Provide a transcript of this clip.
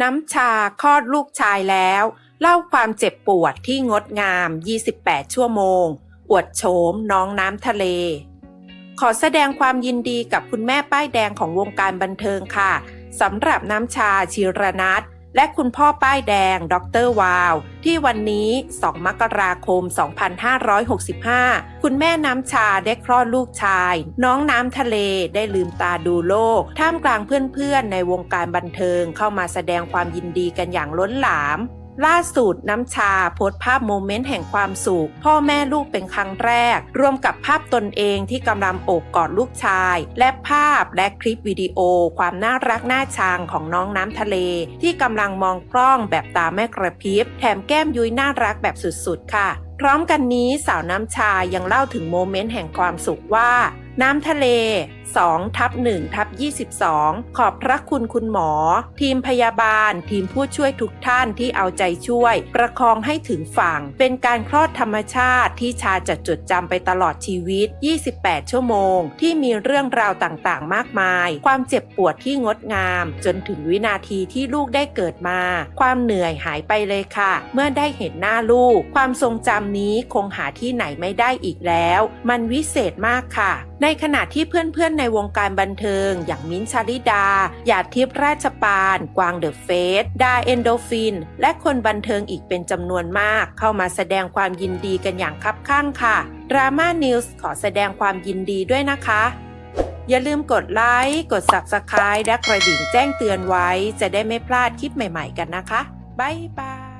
น้ำชาคลอดลูกชายแล้ว เล่าความเจ็บปวดที่งดงาม 28 ชั่วโมง อวดโฉมน้องน้ำทะเล ขอแสดงความยินดีกับคุณแม่ป้ายแดงของวงการบันเทิงค่ะสำหรับน้ำชาชิรนัท และคุณพ่อป้ายแดง ดรวาว ที่วันนี้ 2 มกราคม 2565 คุณแม่น้ำชาได้คลอดลูกชาย น้องน้ำทะเลได้ลืมตาดูโลก ท่ามกลางเพื่อนๆ ในวงการบันเทิงเข้ามาแสดงความยินดีกันอย่างล้นหลาม ล่าสุดน้ำชาโพสต์ภาพโมเมนต์แห่งความสุข พ่อแม่ลูกเป็นครั้งแรกรวมกับภาพตนเองที่กำลังโอบกอดลูกชาย และภาพและคลิปวิดีโอ ความน่ารักน่าชังของน้องน้ำทะเล ที่กำลังมองกล้องแบบตาแม่กระพริบ แถมแก้มยุ้ยน่ารักแบบสุดๆ ค่ะ พร้อมกันนี้สาวน้ำชายังเล่าถึงโมเมนต์แห่งความสุขว่า น้ำทะเล2ทับ1ทับ22 ขอบพระคุณคุณหมอ ทีมพยาบาล ทีมผู้ช่วยทุกท่านที่เอาใจช่วย ประคองให้ถึงฝั่ง เป็นการคลอดธรรมชาติที่ชาจะจดจำไปตลอดชีวิต 28 ชั่วโมง ที่มีเรื่องราวต่างๆ มากมาย ความเจ็บปวดที่งดงาม จนถึงวินาทีที่ลูกได้เกิดมา ความเหนื่อยหายไปเลยค่ะ เมื่อได้เห็นหน้าลูก ความทรงจำนี้คงหาที่ไหนไม่ได้อีกแล้ว มันวิเศษมากค่ะในขณะที่เพื่อนๆในวงการบันเทิง อย่างมิ้นชาลิดา หยาดทิพย์ราชปาน กวางเดอะเฟส ดาเอนโดฟิน และคนบันเทิงอีกเป็นจำนวนมาก เข้ามาแสดงความยินดีกันอย่างคับข้างค่ะดราม่านิวส์ขอแสดงความยินดีด้วยนะคะ อย่าลืมกดไลค์ กด Subscribe และกระดิ่งแจ้งเตือนไว้ จะได้ไม่พลาดคลิปใหม่ๆกันนะคะ บ๊ายบาย